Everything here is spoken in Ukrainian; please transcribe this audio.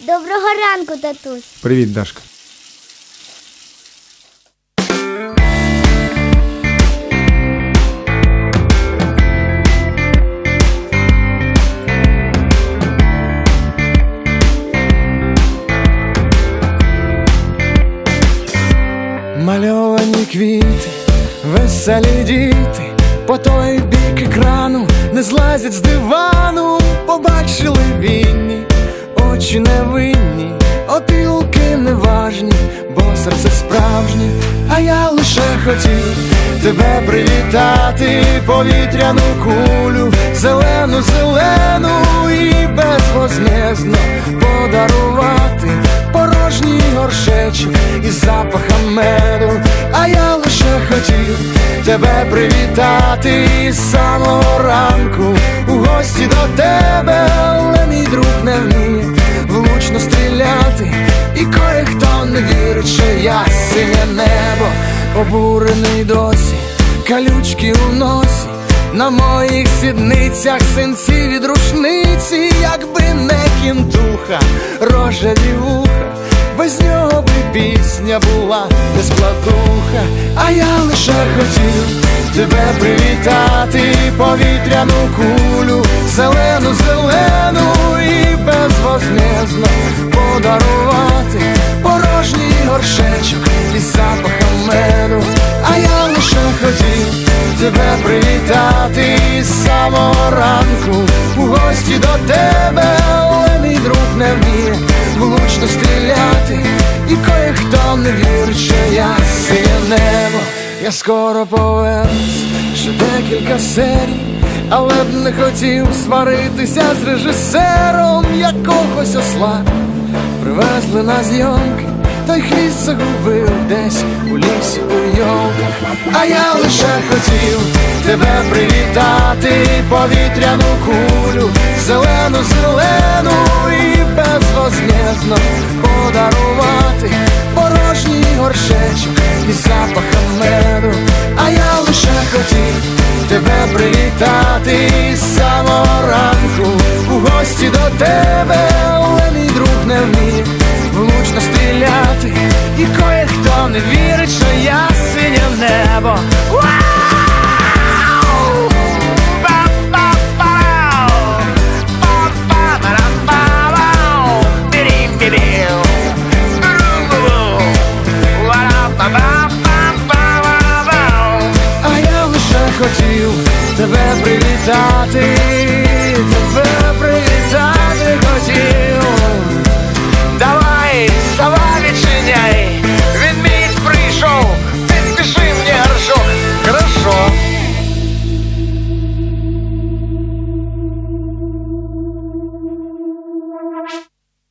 Доброго ранку, татусь. Привіт, Дашка. Мальовані квіти, веселі діти, по той бік екрану не злазять з дивану, побачили вінні, очі невинні, опілки неважні, бо серце справжнє, а я лише хотів тебе привітати, повітряну кулю, зелену, зелену і безвозмездно подарувати порожній горшечок із запахом меду, а я лише хотів тебе привітати із самого ранку. У гості до тебе, вірить, я синє небо, обурений досі, калючки у носі. На моїх сідницях синці від рушниці, якби не кінтуха, рожеві вуха, без нього би пісня була не складуха, а я лише хотів тебе привітати, повітряну кулю, зелену, зелену і безвозмездно подарувати горшечок із запахом меду, а я лише хотів тебе привітати з самого ранку. У гості до тебе, але мій друг не вміє влучно стріляти, і кое-хто не вірить, що я синє небо, я скоро повернусь, ще декілька серій, але б не хотів сваритися з режисером якогось осла. Привезли на зйомки, той хвіст загубив десь у лісі у йолках. А я лише хотів тебе привітати, повітряну кулю, зелену, зелену і безвозмездно подарувати порожній горшечок із запахом меду. А я лише хотів тебе привітати з самого ранку у гості до тебе, А